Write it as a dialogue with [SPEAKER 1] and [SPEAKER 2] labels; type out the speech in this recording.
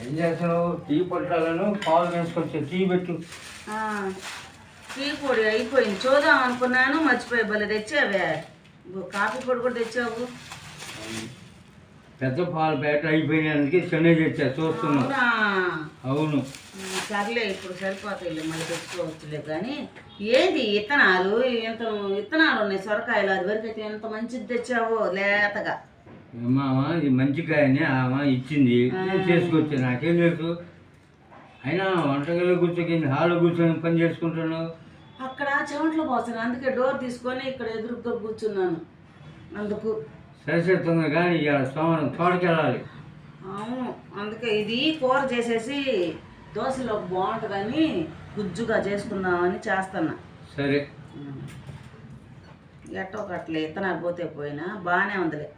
[SPEAKER 1] ఏం చేస్తున్నావు టీ పట్టాలను పాలు వేసుకొచ్చా టీ పెట్టు.
[SPEAKER 2] టీ పొడి అయిపోయింది. చూద్దాం అనుకున్నాను మర్చిపోయి భలే తెచ్చావే. కాఫీ పొడి కూడా తెచ్చావు.
[SPEAKER 1] పెద్ద పాలు బయట అయిపోయినందుకే చిన్న తెచ్చా చూస్తున్నావు
[SPEAKER 2] అవునా? సర్లే ఇప్పుడు సరిపోతాయిలే మళ్ళీ తెచ్చుకోవచ్చులే కానీ ఏంది విత్తనాలు ఇంత విత్తనాలు ఉన్నాయి సొరకాయలు అది వరకు అయితే ఎంత మంచిది తెచ్చావో లేతగా.
[SPEAKER 1] మామ ఇది మంచి కాయని ఆమె ఇచ్చింది. నేను చేసుకొచ్చా నాకేం తెలుసు? అయినా వంటగదిలో కూర్చొని హాల్లో కూర్చొని పని చేసుకుంటున్నావు.
[SPEAKER 2] అక్కడ చెమట్లో పోసాను అందుకే డోర్ తీసుకొని ఇక్కడ ఎదురుగా కూర్చున్నాను. అందుకు.
[SPEAKER 1] సరే సరే తొందర కానీ ఇవాళ సోమవారం తోటకి వెళ్ళాలి
[SPEAKER 2] అవును అందుకే ఇది కూర చేసేసి దోశలో బాగుంటుందని గుజ్జుగా చేసుకుందామని చేస్తున్నా.
[SPEAKER 1] సరే.
[SPEAKER 2] ఎట్టో ఒకట్లే ఇత్తనాలు పోతే పోయినా బాగానే ఉందిలే.